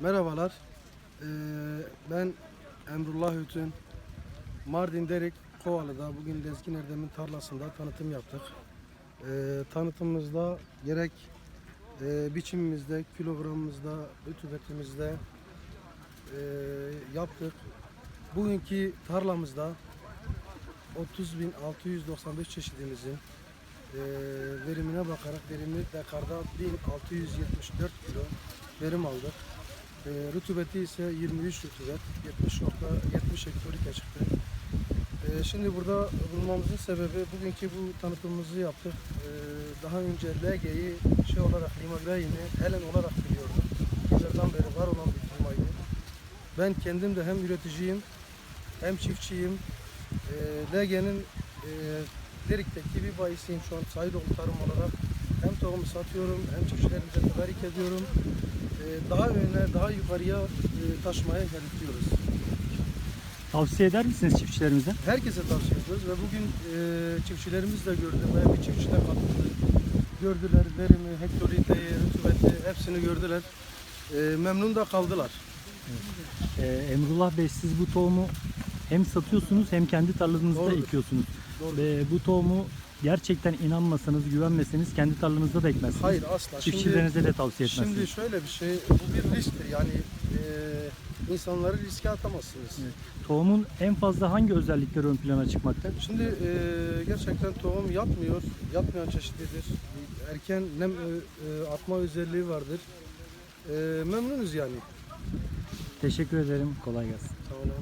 Merhabalar. Ee, ben Emrullah Hütün. Mardin Derik Kovalı'da bugün Lezgin Erdem'in tarlasında tanıtım yaptık. Ee, tanıtımımızda gerek e, biçimimizde, kilogramımızda, rütubetimizde e, yaptık. Bugünkü tarlamızda 30.695 çeşidimizin e, verimine bakarak verimi dekarda 1674 kilo verim aldık. E, rutubeti ise 23 rutubet, 70.70 hektolite çıktı. E, şimdi burada bulmamızın sebebi bugünkü bu tanıtımımızı yaptık. E, daha önce LG'yi şey olarak Limagray'ini Helen olarak biliyordum. Yıllardan beri var olan bir firmaydı. Ben kendim de hem üreticiyim hem çiftçiyim. E, LG'nin e, Derik'teki bir bayisiyim şu an Sayıdoğlu Tarım olarak. Hem tohumu satıyorum hem çiftçilerimize tedarik ediyorum. E, daha öne, daha yukarıya e, taşımaya hedefliyoruz. Tavsiye eder misiniz çiftçilerimize? Herkese tavsiye ediyoruz ve bugün e, çiftçilerimiz de gördü. Bayağı bir çiftçi de katıldı. Gördüler verimi, hektoliteyi, rutubeti hepsini gördüler. E, memnun da kaldılar. Ee, Emrullah Bey siz bu tohumu hem satıyorsunuz hem kendi tarlanızda Doğrudur. ekiyorsunuz. Doğru. Ve bu tohumu gerçekten inanmasanız, güvenmeseniz kendi tarlanızda da ekmezsiniz. Hayır asla. Şimdi, Çiftçilerinize de tavsiye etmezsiniz. şimdi şöyle bir şey, bu bir risktir. Yani e, insanları riske atamazsınız. Evet. Tohumun en fazla hangi özellikleri ön plana çıkmakta? Şimdi e, gerçekten tohum yatmıyor, yatmayan çeşitlidir. Erken nem e, atma özelliği vardır. E, memnunuz yani. Teşekkür ederim. Kolay gelsin. Sağ olun.